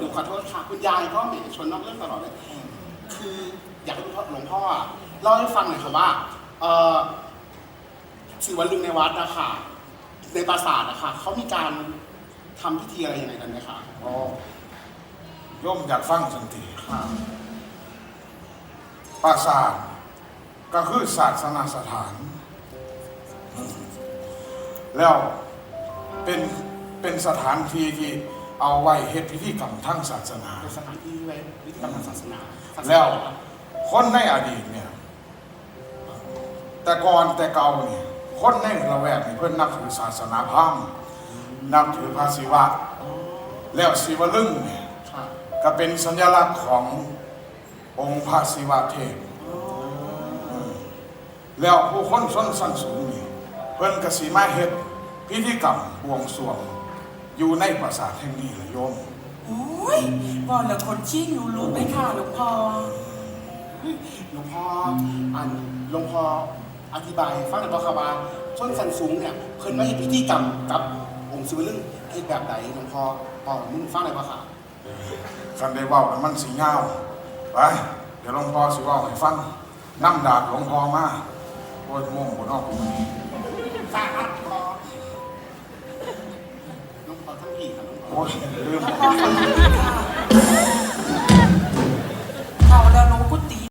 ดูขอโทษค่ะคุณยายก็เหม็นชวนนอกเรื่องตลอดเลย คืออยากให้หลวงพ่ออะเล่าให้ฟังหน่อยค่ะว่าเอ่อสิวันลึงในวัดนะคะในปราสาทนะคะเขามีการทำพิธีอะไรยังไงกันไหมคะอ๋อโยมอยากฟังสันติค่ะ ปราสาทก็คือศาสนาสถาน แล้วเป็นเป็นสถานที่ที่ เอาไว้เฮ็ดพิธีกรรมทางศาสนาเป็นสถานที่ไว้วิธีกรรมทางศาสนาศาสนาแล้วคนในอดีตเนี่ย แต่ก่อนแต่เก่าเนี่ยคนในละแวกนี่เพื่อนนับถือศาสนาพราหมณ์นับถือพระศิวะ แล้วศิวลึงเนี่ยค่ะก็เป็นสัญลักษณ์ขององค์พระศิวะเทพแล้วผู้คนชนสั้นสูงนี่เพิ่นกสีมาเฮ็ดพิธีกรรมบวงสรวง อยู่ในปราสาทแห่งนี้เลยโยม โอ้ยบอกแล้วคนชี้รู้รู้ไหมค่ะหลวงพ่อหลวงพ่ออันหลวงพ่ออธิบายให้ฟังหน่อยว่าค่ะว่าชนสันสูงเนี่ยเพิ่นมาเฮ็ดพิธีกรรมกับองค์ศิวลึงเฮ็ดแบบใดหลวงพ่อบอกมึงฟังหน่อยว่าค่ะคันได้เว้าแล้วมันสีเงาไปเดี๋ยวหลวงพ่อสิเว้าให้ฟังน้ำดาบหลวงพ่อมาโอ้ยโม่งบนนอกกูมันสาธุพอห ลืมพ่อคนนี้ค่ะ